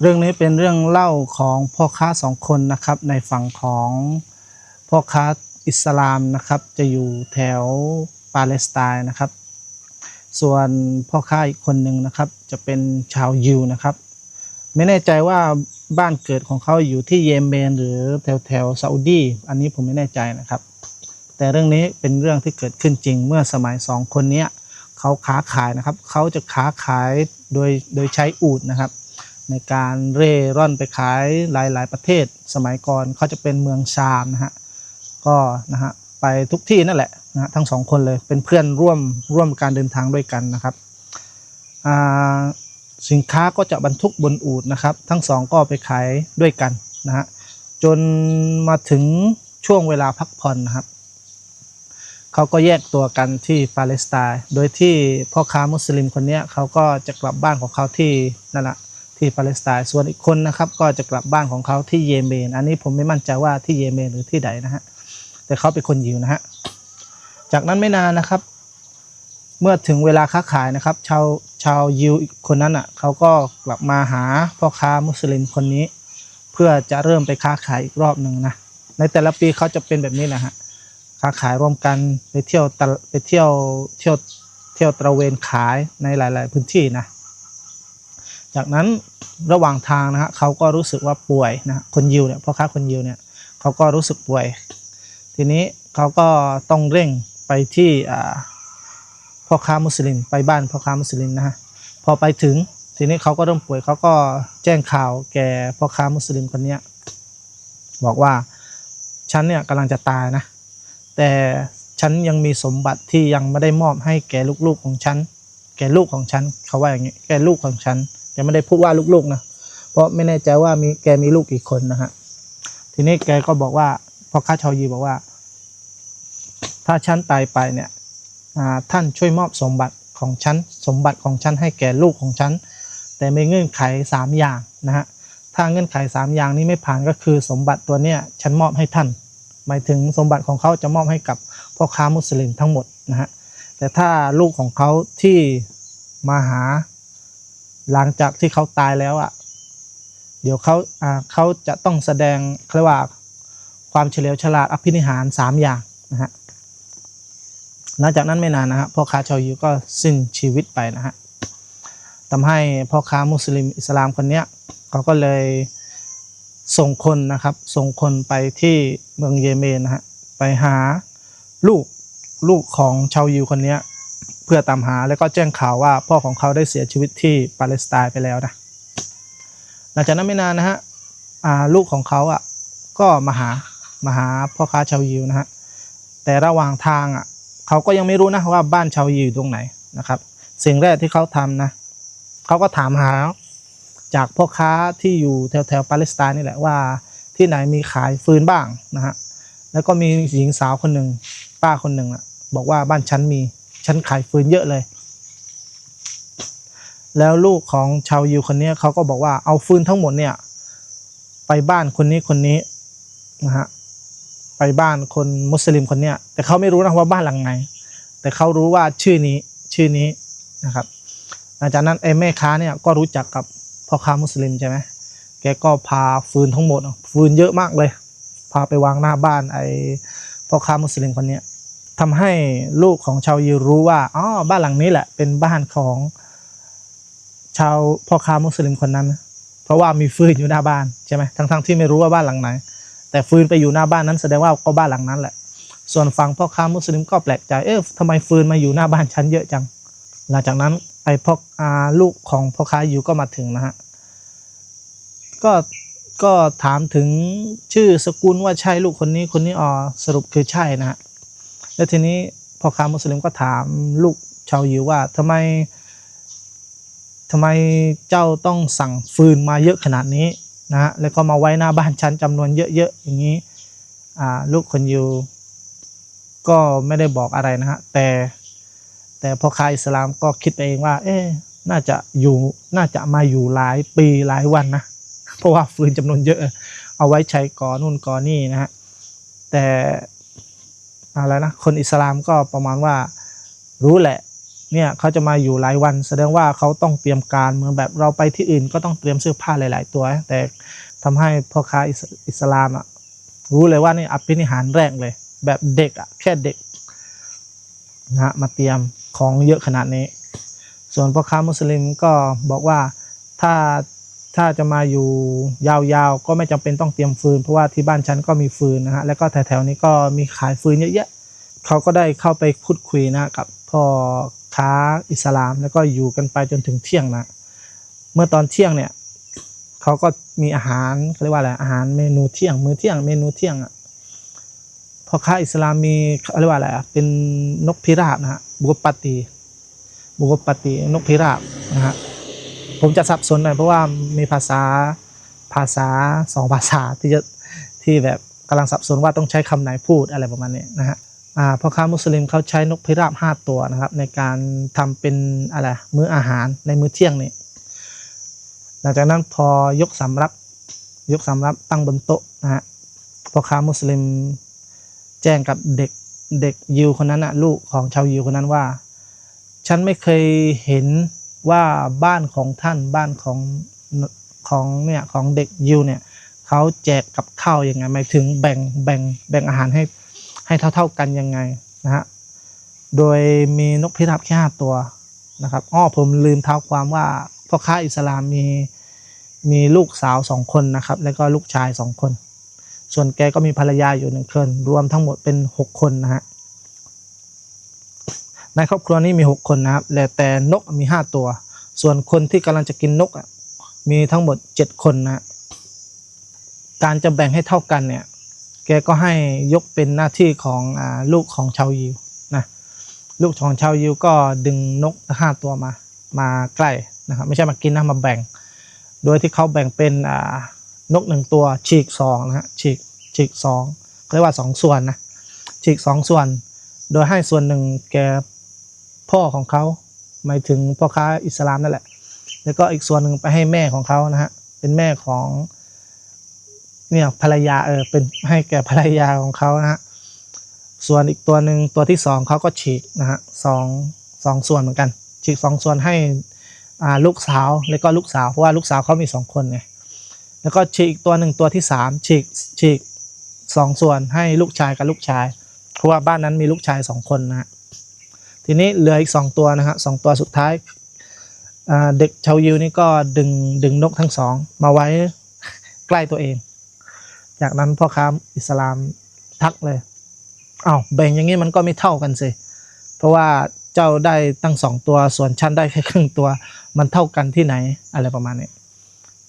เรื่องนี้เป็นเรื่องเล่าของพ่อค้าสองคนนะครับในฝั่งของพ่อค้าอิสลามนะครับ จะอยู่แถวปาเลสไตน์นะครับ ส่วนพ่อค้าอีกคนหนึ่งนะครับ จะเป็นชาวยิวนะครับ ไม่แน่ใจว่าบ้านเกิดของเขาอยู่ที่เยเมน หรือแถวแถวซาอุดีอันนี้ผมไม่แน่ใจนะครับ แต่เรื่องนี้เป็นเรื่องที่เกิดขึ้นจริงเมื่อสมัยสองคนนี้เขาค้าขายนะครับ เขาจะค้าขายโดยโดยใช้อูฐนะครับ ในการเร่ร่อนไปขายหลาย ๆ ประเทศ สมัยก่อนเขาจะเป็นเมืองชามนะฮะก็นะฮะไปทุกที่นั่นแหละนะฮะทั้งสองคนเลยเป็นเพื่อนร่วมร่วมการเดินทางด้วยกันนะครับสินค้าก็จะบรรทุกบนอูฐนะครับ ทั้งสองก็ไปขายด้วยกันนะฮะจนมาถึงช่วงเวลาพักผ่อนนะครับเขาก็แยกตัวกันที่ปาเลสไตน์โดยที่พ่อค้ามุสลิมคนนี้เขาก็จะกลับบ้านของเขาที่นั่นแหละ ที่ปาเลสไตน์ส่วนอีกคนนะครับ ก็จะกลับบ้านของเขาที่เยเมน อันนี้ผมไม่มั่นใจว่าที่เยเมนหรือที่ใดนะฮะแต่เขาเป็นคนยิวนะฮะจากนั้นไม่นานนะครับ เมื่อถึงเวลาค้าขายนะครับ ชาวชาวยิวอีกคนนั้นอะเขาก็กลับมาหาพ่อค้ามุสลิมคนนี้ เพื่อจะเริ่มไปค้าขายอีกรอบหนึ่งนะในแต่ละปีเขาจะเป็นแบบนี้นะฮะค้าขายร่วมกันไปเที่ยวตะไปเที่ยวเที่ยวเที่ยวตระเวนขายในหลาย ๆ พื้นที่นะ จากนั้นระหว่างทางนะฮะเขาก็รู้สึกว่าป่วยนะคนยิวเนี่ยพ่อค้าคนยิวเนี่ยเขาก็รู้สึกป่วย ทีนี้เขาก็ต้องเร่งไปที่พ่อค้ามุสลิมไปบ้านพ่อค้ามุสลิมนะฮะพอไปถึงทีนี้เขาก็เริ่มป่วยเขาก็แจ้งข่าวแก่พ่อค้ามุสลิมคนนี้บอกว่าฉันเนี่ยกำลังจะตายนะแต่ฉันยังมีสมบัติที่ยังไม่ได้มอบให้แก่ลูกๆของฉัน แก่ลูกของฉันเขาว่าอย่างนี้แก่ลูกของฉัน แกไม่ได้พูดว่าลูกๆนะเพราะไม่แน่ใจว่ามีแกมีลูกกี่คนนะฮะทีนี้แกก็บอกว่าพ่อค้าชาวยีบอกว่า ถ้าฉันตายไปเนี่ยท่านช่วยมอบสมบัติของฉันสมบัติของฉันให้แก่ลูกของฉันแต่ไม่เงื่อนไขสามอย่างนะฮะถ้าเงื่อนไขสามอย่างนี้ไม่ผ่านก็คือสมบัติตัวเนี้ยฉันมอบให้ท่าน หมายถึงสมบัติของเขาจะมอบให้กับพ่อค้ามุสลิมทั้งหมดนะฮะแต่ถ้าลูกของเขาที่มาหา หลังจากที่เขาตายแล้วอะ เดี๋ยวเขาอ่าเขาจะต้องแสดงเขาเรียกว่าความเฉลียวฉลาดอภินิหารสามอย่างนะฮะหลังจากนั้นไม่นานนะฮะพ่อค้าชาวยิวก็สิ้นชีวิตไปนะฮะทำให้พ่อค้ามุสลิมอิสลามคนเนี้ยเขาก็เลยส่งคนนะครับ ส่งคนไปที่เมืองเยเมนนะฮะไปหาลูกลูกของชาวยิวคนเนี้ย เพื่อตามหาแล้วก็แจ้งข่าวว่าพ่อของเขาได้เสียชีวิตที่ปาเลสไตน์ไปแล้วนะหลังจากนั้นไม่นานนะฮะลูกของเขาอะก็มาหามาหาพ่อค้าชาวยิวนะฮะแต่ระหว่างทางอะเขาก็ยังไม่รู้นะว่าบ้านชาวยิวอยู่ตรงไหนนะครับ สิ่งแรกที่เขาทำนะเขาก็ถามหาจากพ่อค้าที่อยู่แถวแถวปาเลสไตน์นี่แหละว่าที่ไหนมีขายฟืนบ้างนะฮะแล้วก็มีหญิงสาวคนหนึ่งป้าคนหนึ่งอะบอกว่าบ้านฉันมี ฉันขายฟืนเยอะเลย แล้วลูกของชาวยิวคนนี้เขาก็บอกว่าเอาฟืนทั้งหมดเนี่ย ไปบ้านคนนี้คนนี้นะฮะไปบ้านคนมุสลิมคนเนี้ยแต่เขาไม่รู้นะว่าบ้านหลังไหนแต่เขารู้ว่าชื่อนี้ชื่อนี้นะครับหลังจากนั้นไอ้แม่ค้าเนี่ยก็รู้จักกับพ่อค้ามุสลิมใช่ไหมแกก็พาฟืนทั้งหมดฟืนเยอะมากเลย พาไปวางหน้าบ้านไอ้พ่อค้ามุสลิมคนเนี้ย ทำให้ลูกของชาวยิวรู้ว่าอ๋อบ้านหลังนี้แหละเป็นบ้านของชาวพ่อค้ามุสลิมคนนั้น เพราะว่ามีฟืนอยู่หน้าบ้านใช่ไหมทั้งๆที่ไม่รู้ว่าบ้านหลังไหน แต่ฟืนไปอยู่หน้าบ้านนั้นแสดงว่าก็บ้านหลังนั้นแหละ ส่วนฝั่งพ่อค้ามุสลิมก็แปลกใจเอ๊ะทำไมฟืนมาอยู่หน้าบ้านฉันเยอะจัง หลังจากนั้นไอ้พ่ออาลูกของพ่อค้าอยู่ก็มาถึงนะฮะก็ก็ถามถึงชื่อสกุลว่าใช่ลูกคนนี้คนนี้อ๋อสรุปคือใช่นะฮะ แล้วทีนี้พ่อค้ามุสลิมก็ถามลูกชาวยิวว่าทำไมทำไมเจ้าต้องสั่งฟืนมาเยอะขนาดนี้นะฮะแล้วก็มาไว้หน้าบ้านฉันจำนวนเยอะๆอย่างนี้ลูกคนยูก็ไม่ได้บอกอะไรนะฮะแต่แต่พ่อค้าอิสลามก็คิดไปเองว่า เอ๊ะน่าจะอยู่น่าจะมาอยู่หลายปีหลายวันนะเพราะว่าฟืนจำนวนเยอะ เอาไว้ใช้ก่อนู่นก่อนี่นะฮะแต่ อะไรนะคนอิสลามก็ประมาณว่ารู้แหละเนี่ยเขาจะมาอยู่หลายวัน แสดงว่าเขาต้องเตรียมการเหมือนแบบเราไปที่อื่นก็ต้องเตรียมเสื้อผ้าหลาย ๆ ตัว แต่ทำให้พ่อค้าอิสอิสลามอะรู้เลยว่านี่อภินิหารแรกเลย แบบเด็กอะแค่เด็กนะมาเตรียมของเยอะขนาดนี้ ส่วนพ่อค้ามุสลิมก็บอกว่าถ้า ถ้าจะมาอยู่ยาวๆ ก็ไม่จำเป็นต้องเตรียมฟืน เพราะว่าที่บ้านฉันก็มีฟืนนะฮะแล้วก็แถวๆนี้ก็มีขายฟืนเยอะแยะเขาก็ได้เข้าไปพูดคุยนะกับพ่อค้าอิสลาม แล้วก็อยู่กันไปจนถึงเที่ยงนะเมื่อตอนเที่ยงเนี่ยเขาก็มีอาหารเขาเรียกว่าอะไรอาหารเมนูเที่ยงมื้อเที่ยงเมนูเที่ยงอะพ่อค้าอิสลามมีเขาเรียกว่าอะไรอะเป็นนกพิราบนะฮะบุกปาตีบุกปาตีนกพิราบนะฮะ ผมจะสับสนหน่อยเพราะว่ามีภาษาภาษาสองภาษาที่จะที่แบบกำลังสับสนว่าต้องใช้คำไหนพูดอะไรประมาณนี้นะฮะพ่อค้ามุสลิมเขาใช้นกพิราบห้าตัวนะครับ ในการทำเป็นอะไรมื้ออาหารในมื้อเที่ยงนี่หลังจากนั้นพอยกสำรับยกสำรับตั้งบนโต๊ะนะฮะพ่อค้ามุสลิมแจ้งกับเด็กเด็กยิวคนนั้นนะลูกของชาวยิวคนนั้นว่า ฉันไม่เคยเห็น ว่าบ้านของท่านบ้านของของเนี่ยของเด็กยิวเนี่ยเขาแจกกับข้าวยังไงหมายถึงแบ่งแบ่งแบ่งอาหารให้ให้เท่าเท่า ๆกันยังไงนะฮะโดยมีนกพิราบแค่ห้าตัวนะครับอ้อผมลืมเท้าความว่าพ่อค้าอิสลามมีมีลูกสาวสองคนนะครับ แล้วก็ลูกชายสองคน ส่วนแกก็มีภรรยาอยู่หนึ่งคน รวมทั้งหมดเป็นหกคนนะฮะ ในครอบครัวนี้มี 6 คนนะครับแต่แต่นกมี 5 ตัว ส่วนคนที่กำลังจะกินนกมีทั้งหมด 7 คนนะการจะแบ่งให้เท่ากันเนี่ยแกก็ให้ยกเป็นหน้าที่ของอลูกของชาวยิวนะลูกของชาวยิวก็ดึงนกห้าตัวมามาใกล้นะครับไม่ใช่มากินนะมาแบ่ง โดยที่เขาแบ่งเป็นนกหนึ่งตัวฉีกสองนะฮะฉีกฉีกสองเขาเรียกว่าสองส่วนนะฉีกสองส่วน โดยให้ส่วนหนึ่งแก พ่อของเขาหมายถึงพ่อค้าอิสลามนั่นแหละ แล้วก็อีกส่วนหนึ่งไปให้แม่ของเขานะฮะเป็นแม่ของเนี่ยภรรยาเออเป็นให้แก่ภรรยาของเขานะฮะส่วนอีกตัวหนึ่งตัวที่สองเขาก็ฉีกนะฮะสองสองส่วนเหมือนกัน ฉีกสองส่วนให้อ่าลูกสาวแล้วก็ลูกสาวเพราะว่าลูกสาวเขามีสองคนไงแล้วก็ฉีกอีกตัวหนึ่งตัวที่สามฉีกฉีกสองส่วนให้ลูกชายกับลูกชาย เพราะว่าบ้านนั้นมีลูกชายสองคนนะฮะ ทีนี้เหลืออีกสองตัวนะฮะสองตัวสุดท้ายเด็กชาวยิวนี่ก็ดึงดึงนกทั้งสองมาไว้ใกล้ตัวเอง จากนั้นพ่อค้าอิสลามทักเลยอ้าวแบ่งอย่างนี้มันก็ไม่เท่ากันสิ เพราะว่าเจ้าได้ตั้งสองตัวส่วนฉันได้แค่ครึ่งตัว มันเท่ากันที่ไหนอะไรประมาณนี้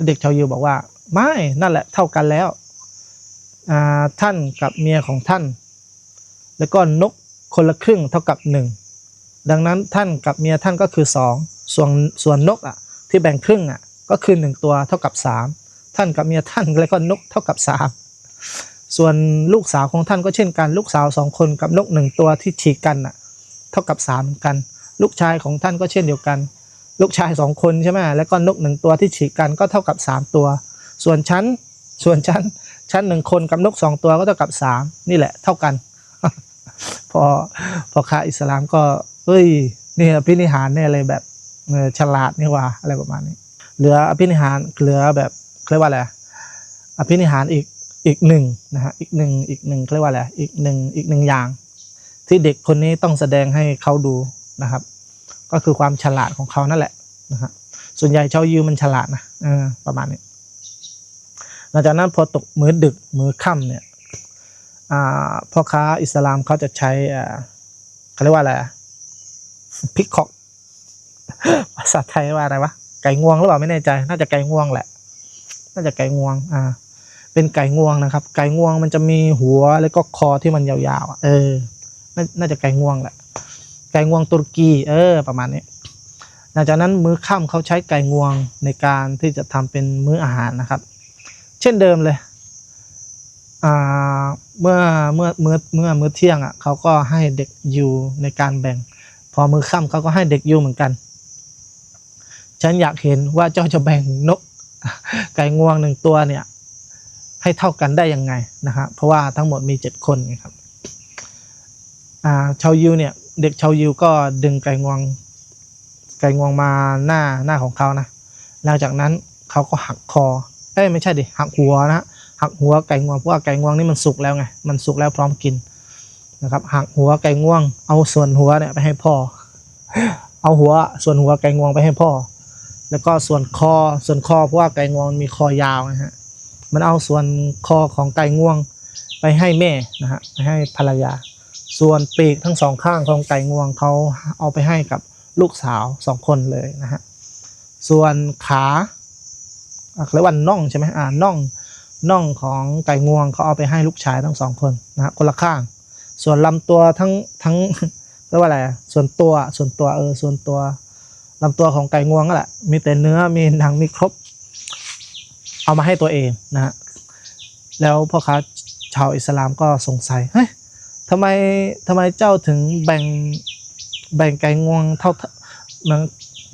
เด็กชาวยิวบอกว่า ไม่นั่นแหละเท่ากันแล้วท่านกับเมียของท่าน แล้วก็นกคนละครึ่งเท่ากับหนึ่ง ดังนั้นท่านกับเมียท่านก็คือสองส่วนส่วนนกอะที่แบ่งครึ่งอะก็คือหนึ่งตัวเท่ากับสามท่านกับเมียท่านแล้วก็นกเท่ากับสามส่วนลูกสาวของท่านก็เช่นกันลูกสาวสองคนกับนกหนึ่งตัวที่ฉีกกันอะเท่ากับสามเหมือนกัน ลูกชายของท่านก็เช่นเดียวกัน ลูกชายสองคนใช่ไหมแล้วก็นกหนึ่งตัวที่ฉีกกันก็เท่ากับสามตัว ส่วนชั้นส่วนชั้นชั้นหนึ่งคนกับนกสองตัวก็เท่ากับสามนี่แหละเท่ากัน พอพอค้าอิสลามก็ เอ้ยนี่ยพินิหารเนี่ยอะไรแบบฉลาดนี่ว่าอะไรประมาณนี้ เหลืออภินิหารเหลือแบบเรียกว่าอะไรอภินิหารอีกอีกหนึ่งนะฮะอีกหนึ่งอีกหนึ่งเรียกว่าอะไรอีกหนึ่งอีกหนึ่งอย่าง ที่เด็กคนนี้ต้องแสดงให้เขาดูนะครับ ก็คือความฉลาดของเขานั่นแหละนะฮะส่วนใหญ่ชาวยิวมันฉลาดนะอประมาณนี้หลังจากนั้นพอตกมื้อดึกมื้อค่ำเนี่ยอ่าพ่อค้าอิสลามเขาจะใช้อ่าเขาเรียกว่าอะไร พิกคอกภาษาไทยว่าอะไรวะไก่งวงหรือเปล่าไม่แน่ใจ น่าจะไก่งวงแหละ น่าจะไก่งวง อ่า เป็นไก่งวงนะครับ ไก่งวงมันจะมีหัวแล้วก็คอที่มันยาวๆเออน,น่าจะไก่งวงแหละ ไก่งวงตุรกี เออ ประมาณนี้หลังจากนั้นมื้อค่ำเขาใช้ไก่งวงในการที่จะทำเป็นมื้ออาหารนะครับ เช่นเดิมเลยอ่าเมื่อเมื่อเมื่อเมื่อมื้อเที่ยงอะเขาก็ให้เด็กอยู่ในการแบ่ง อมือค่ำเขาก็ให้เด็กอยู่เหมือนกัน ฉันอยากเห็นว่าเจ้าจะแบ่งนกไก่งวงหนึ่งตัวเนี่ย ให้เท่ากันได้ยังไงนะฮะเพราะว่าทั้งหมดมีเจ็ดคนไงครับาชาวยิวเนี่ยเด็กชาวยิวก็ดึงไก่งวง ไก่งวงมาหน้าหน้าของเขานะหลังจากนั้นเขาก็หักคอเอ้ยไม่ใช่ดิหักหัวนะฮะหักหัวไก่งวงเพราะว่าไก่งวงนี่มันสุกแล้วไงมันสุกแล้วพร้อมกิน นะครับหักหัวไก่งวง เอาส่วนหัวเนี่ยไปให้พ่อ เอาหัวส่วนหัวไก่งวงไปให้พ่อ แล้วก็ส่วนคอส่วนคอเพราะว่าไก่งวงมีคอยาวนะฮะมันเอาส่วนคอของไก่งวงไปให้แม่นะฮะไปให้ภรรยา ส่วนปีกทั้งสองข้างของไก่งวงเขาเอาไปให้กับลูกสาวสองคนเลยนะฮะ ส่วนขาอะเรียกว่าน่องใช่ไหมอ่าน่องน่องของไก่งวงเขาเอาไปให้ลูกชายทั้งสองคนนะฮะคนละข้าง ส่วนลำตัวทั้งทั้งเรียกว่าอะไรส่วนตัวส่วนตัวเออส่วนตัวลำตัวของไก่งวงนั่นแหละมีแต่เนื้อมีหนังมีครบ เอามาให้ตัวเองนะฮะแล้วพ่อค้าชาวอิสลามก็สงสัยเฮ้ยทำไมทำไมเจ้าถึงแบ่งแบ่งไก่งวงเท่า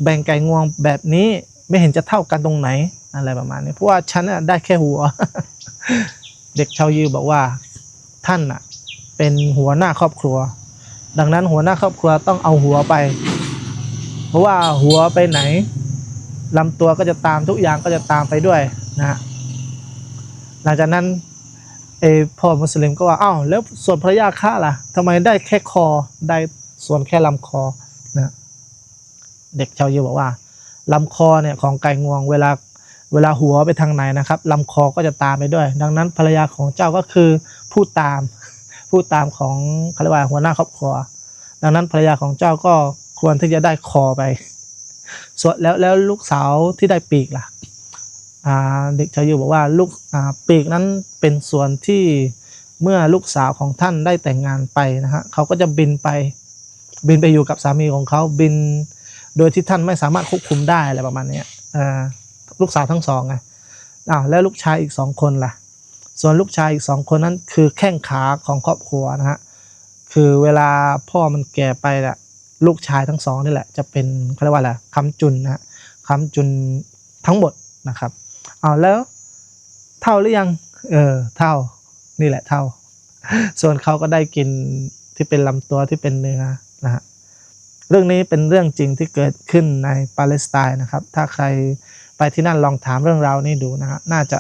แบ่งไก่งวงแบบนี้ไม่เห็นจะเท่ากันตรงไหนอะไรประมาณนี้เพราะว่าฉันน่ะได้แค่หัว เด็กชาวยิวบอกว่าท่านน่ะ เป็นหัวหน้าครอบครัว ดังนั้นหัวหน้าครอบครัวต้องเอาหัวไป เพราะว่าหัวไปไหนลำตัวก็จะตามทุกอย่างก็จะตามไปด้วยนะฮะหลังจากนั้นเอพ่อมุสลิมก็ว่าอ้าวแล้วส่วนภรรยาข้าล่ะทำไมได้แค่คอได้ส่วนแค่ลำคอนะเด็กชาวยิวบอกว่าลำคอเนี่ยของไก่งวงเวลาเวลาหัวไปทางไหนนะครับลำคอก็จะตามไปด้วย ดังนั้นภรรยาของเจ้าก็คือผู้ตาม ผู้ตามของเขารวาหัวหน้าครอบครัว ดังนั้นภรรยาของเจ้าก็ควรที่จะได้คอไป ส่วนแล้วแล้วลูกสาวที่ได้ปีกล่ะอ่าเด็กชาวยิวบอกว่าลูกอ่าปีกนั้นเป็นส่วนที่เมื่อลูกสาวของท่านได้แต่งงานไปนะฮะเขาก็จะบินไปบินไปอยู่กับสามีของเขาบิน โดยที่ท่านไม่สามารถควบคุมได้อะไรประมาณนี้อ่าลูกสาวทั้งสองไงอ้าวแล้วลูกชายอีกสองคนล่ะ ส่วนลูกชายอีกสองคนนั้นคือแข้งขาของครอบครัวนะฮะคือเวลาพ่อมันแก่ไปแหละลูกชายทั้งสองนี่แหละจะเป็นเขาเรียกว่าอะไรคำจุนนะฮะคำจุนทั้งหมดนะครับเอาแล้วเท่าหรือยังเออเท่านี่แหละเท่า ส่วนเขาก็ได้กินที่เป็นลำตัวที่เป็นเนื้อนะฮะเรื่องนี้เป็นเรื่องจริงที่เกิดขึ้นในปาเลสไตน์นะครับ ถ้าใครไปที่นั่นลองถามเรื่องราวนี้ดูนะฮะน่าจะ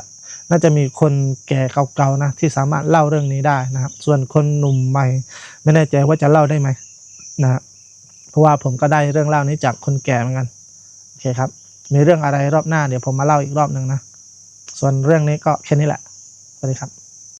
น่าจะมีคนแก่เก่าๆนะที่สามารถเล่าเรื่องนี้ได้นะครับ ส่วนคนหนุ่มใหม่ ไม่แน่ใจว่าจะเล่าได้ไหมนะเพราะว่าผมก็ได้เรื่องเล่านี้จากคนแก่เหมือนกันโอเคครับ มีเรื่องอะไรรอบหน้าเดี๋ยวผมมาเล่าอีกรอบหนึ่งนะส่วนเรื่องนี้ก็แค่นี้แหละสวัสดีครับ